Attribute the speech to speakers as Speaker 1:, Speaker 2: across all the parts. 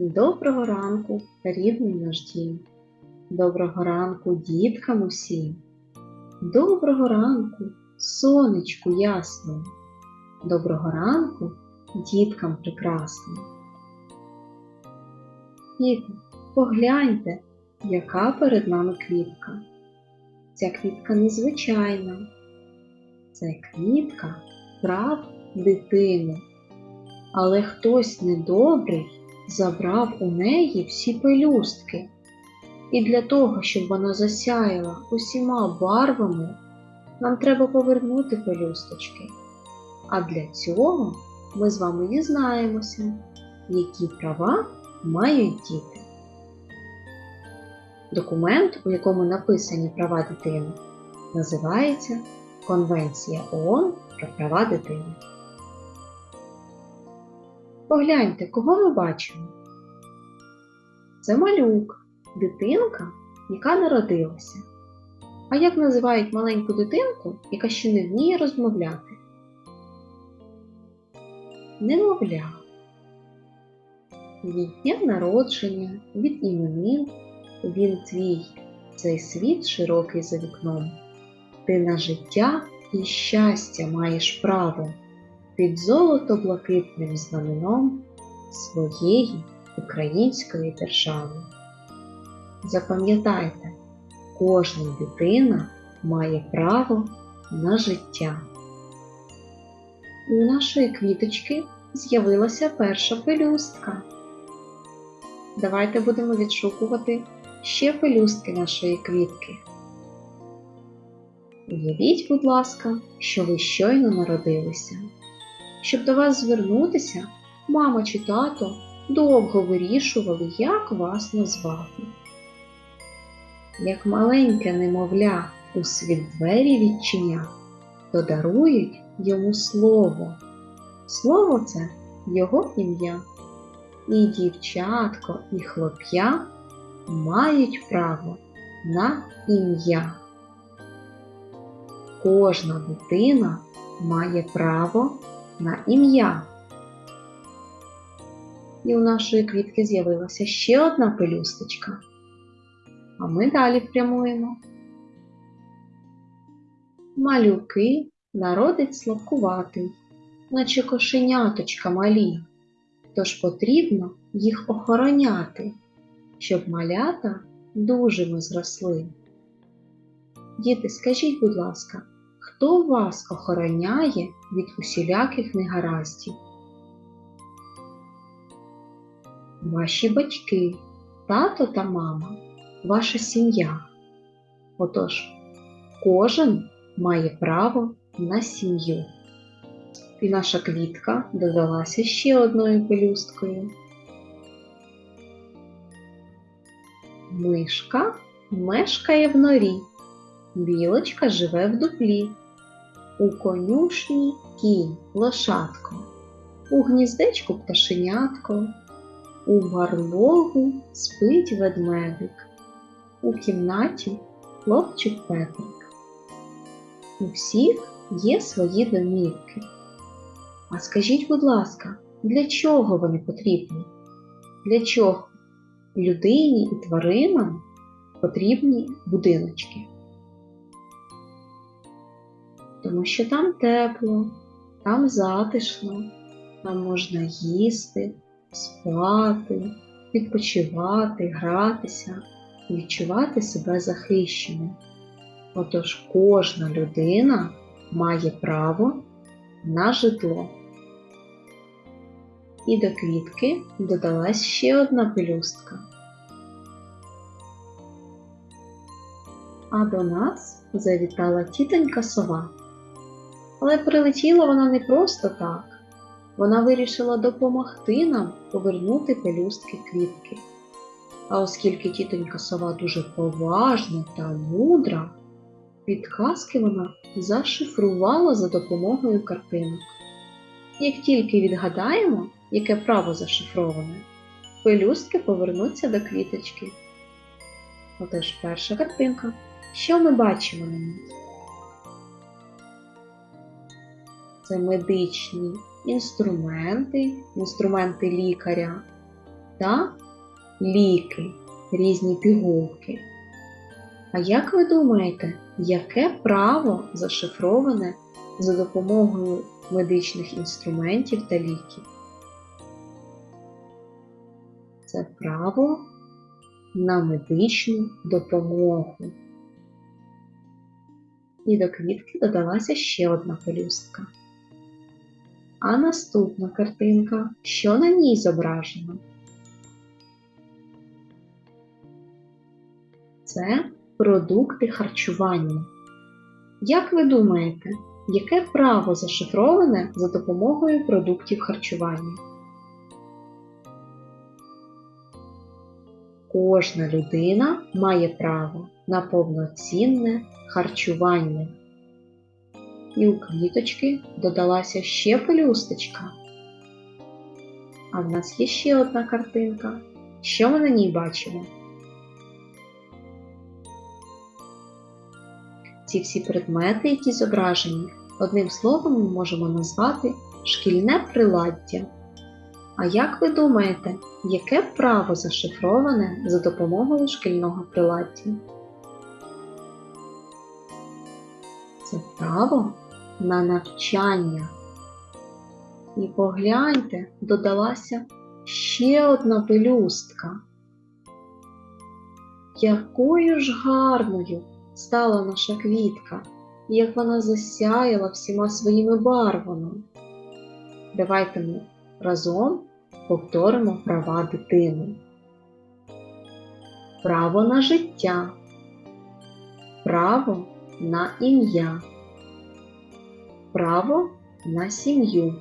Speaker 1: Доброго ранку, рідний наш дім. Доброго ранку, діткам усім. Доброго ранку, сонечку ясному. Доброго ранку, діткам прекрасним. Діти, погляньте, яка перед нами квітка. Ця квітка незвичайна. Це квітка прав дитини. Але хтось недобрий забрав у неї всі пелюстки. І для того, щоб вона засяяла усіма барвами, нам треба повернути пелюсточки. А для цього ми з вами дізнаємося, які права мають діти. Документ, у якому написані права дитини, називається Конвенція ООН про права дитини. Погляньте, кого ми бачимо. Це малюк, дитинка, яка народилася. А як називають маленьку дитинку, яка ще не вміє розмовляти? Немовля. Від дня народження, від іменин, він твій, цей світ широкий за вікном. Ти на життя і щастя маєш право під золото-блакитним знаменом своєї української держави. Запам'ятайте, кожна дитина має право на життя. У нашої квіточки з'явилася перша пелюстка. Давайте будемо відшукувати ще пелюстки нашої квітки. Уявіть, будь ласка, що ви щойно народилися. Щоб до вас звернутися, мама чи тато довго вирішували, як вас назвати. Як маленьке немовля у світ двері відчиня, то дарують йому слово. Слово це його ім'я. І дівчатко, і хлоп'я мають право на ім'я. Кожна дитина має право на ім'я. І у нашої квітки з'явилася ще одна пелюсточка. А ми далі прямуємо. Малюки народить слабкуватий, наче кошеняточка малі, тож потрібно їх охороняти, щоб малята дужими зросли. Діти, скажіть, будь ласка, хто вас охороняє від усіляких негараздів? Ваші батьки, тато та мама, ваша сім'я. Отож, кожен має право на сім'ю. І наша квітка додалася ще одною пелюсткою. Мишка мешкає в норі, білочка живе в дуплі, у конюшні кінь лошадко, у гніздечку пташенятко, у барлогу спить ведмедик, у кімнаті хлопчик Петрик. У всіх є свої домівки. А скажіть, будь ласка, для чого вони потрібні? Для чого людині і тваринам потрібні будиночки? Тому що там тепло, там затишно, там можна їсти, спати, відпочивати, гратися, відчувати себе захищеним. Отож кожна людина має право на житло. І до квітки додалась ще одна пелюстка. А до нас завітала тітонька сова. Але прилетіла вона не просто так. Вона вирішила допомогти нам повернути пелюстки квітки. А оскільки тітонька сова дуже поважна та мудра, підказки вона зашифрувала за допомогою картинок. Як тільки відгадаємо, яке право зашифроване, пелюстки повернуться до квіточки. Отож, перша картинка. Що ми бачимо на ній? Це медичні інструменти, інструменти лікаря. та ліки, різні пігулки. А як ви думаєте, яке право зашифроване за допомогою медичних інструментів та ліків? Це право на медичну допомогу. І до квітки додалася ще одна пелюстка. А наступна картинка, що на ній зображено? Це продукти харчування. Як ви думаєте, яке право зашифроване за допомогою продуктів харчування? Кожна людина має право на повноцінне харчування. І у квіточки додалася ще пелюсточка. А в нас є ще одна картинка. Що ми на ній бачимо? Ці всі предмети, які зображені, одним словом ми можемо назвати шкільне приладдя. А як ви думаєте, яке право зашифроване за допомогою шкільного приладдя? Це право на навчання. І погляньте, додалася ще одна пелюстка. Якою ж гарною стала наша квітка, і як вона засяяла всіма своїми барвами. Давайте ми разом повторимо права дитини. Право на життя, право на ім'я, право на сім'ю,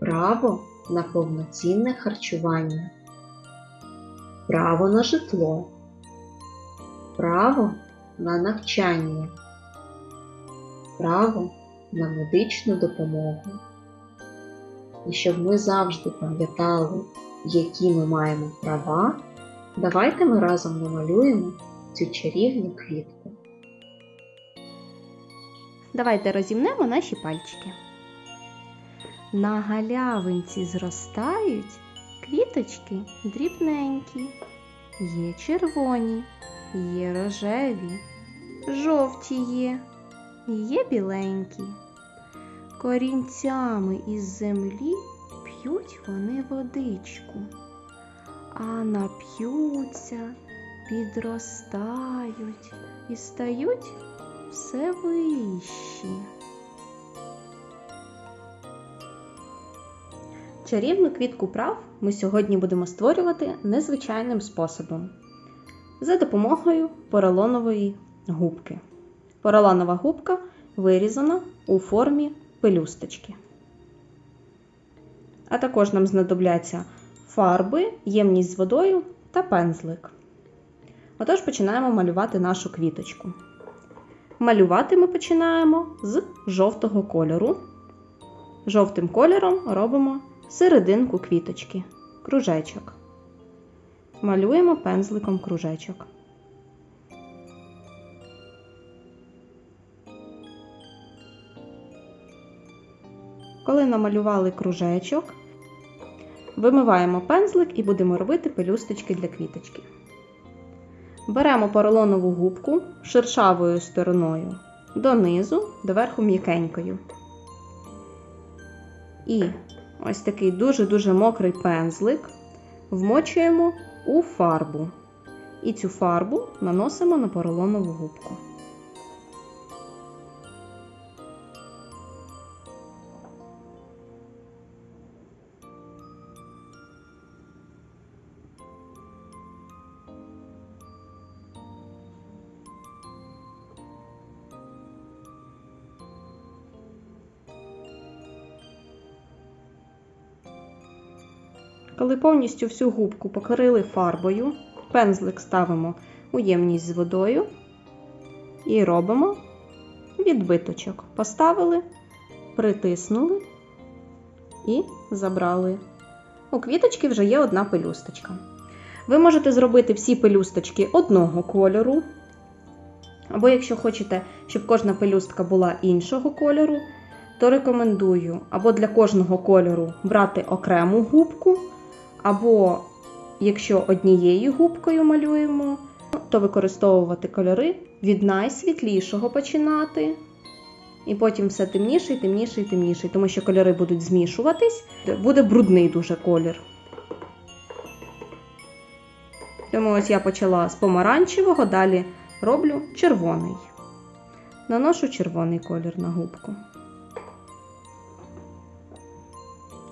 Speaker 1: право на повноцінне харчування, право на житло, право на навчання, право на медичну допомогу. І щоб ми завжди пам'ятали, які ми маємо права, давайте ми разом намалюємо цю чарівну квітку.
Speaker 2: Давайте розімнемо наші пальчики. На галявинці зростають квіточки дрібненькі, є червоні, є рожеві, жовті є, є біленькі. Корінцями із землі п'ють вони водичку, а нап'ються, підростають і стають все вищі. Чарівну квітку прав ми сьогодні будемо створювати незвичайним способом за допомогою поролонової губки. Поролонова губка вирізана у формі пелюсточки. А також нам знадобляться фарби, ємність з водою та пензлик. Отож починаємо малювати нашу квіточку. Малювати ми починаємо з жовтого кольору. Жовтим кольором робимо серединку квіточки, кружечок. Малюємо пензликом кружечок. Коли намалювали кружечок, вимиваємо пензлик і будемо робити пелюсточки для квіточки. Беремо поролонову губку шершавою стороною донизу, доверху м'якенькою. І ось такий дуже-дуже мокрий пензлик вмочуємо у фарбу. І цю фарбу наносимо на поролонову губку. Коли повністю всю губку покрили фарбою, пензлик ставимо у ємність з водою і робимо відбиточок. Поставили, притиснули і забрали. У квіточки вже є одна пелюсточка. Ви можете зробити всі пелюсточки одного кольору. Або, якщо хочете, щоб кожна пелюстка була іншого кольору, то рекомендую або для кожного кольору брати окрему губку, Або якщо однією губкою малюємо, то використовувати кольори від найсвітлішого починати. І потім все темніше, і темніше, і темніше, тому що кольори будуть змішуватись, буде брудний дуже колір. Тому ось я почала з помаранчевого, далі роблю червоний. Наношу червоний колір на губку.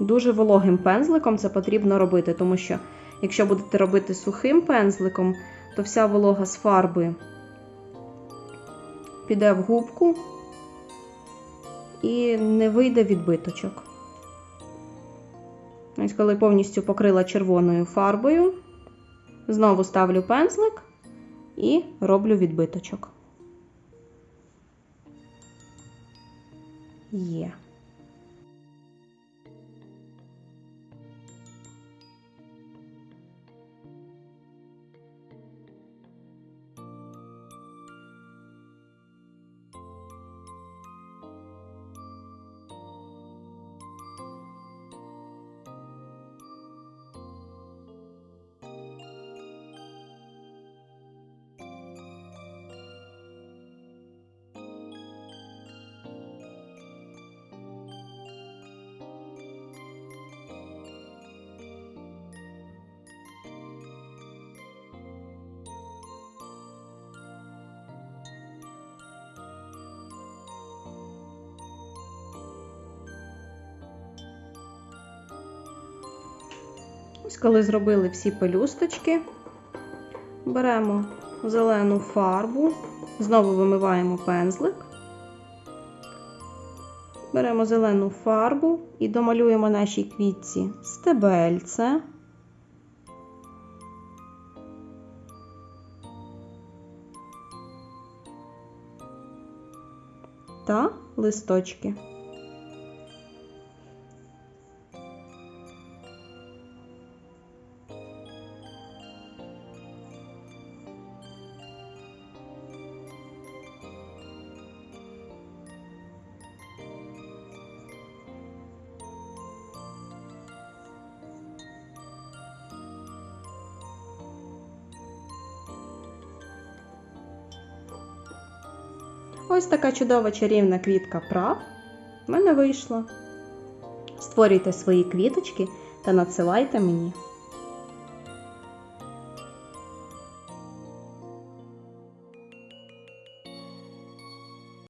Speaker 2: Дуже вологим пензликом це потрібно робити, тому що якщо будете робити сухим пензликом, то вся волога з фарби піде в губку і не вийде відбиточок. Ось коли повністю покрила червоною фарбою, знову ставлю пензлик і роблю відбиточок. Є. Ось коли зробили всі пелюсточки, беремо зелену фарбу, знову вимиваємо пензлик, беремо зелену фарбу і домалюємо нашій квітці стебельце. Та листочки. Ось така чудова чарівна квітка прав в мене вийшла. Створюйте свої квіточки та надсилайте мені.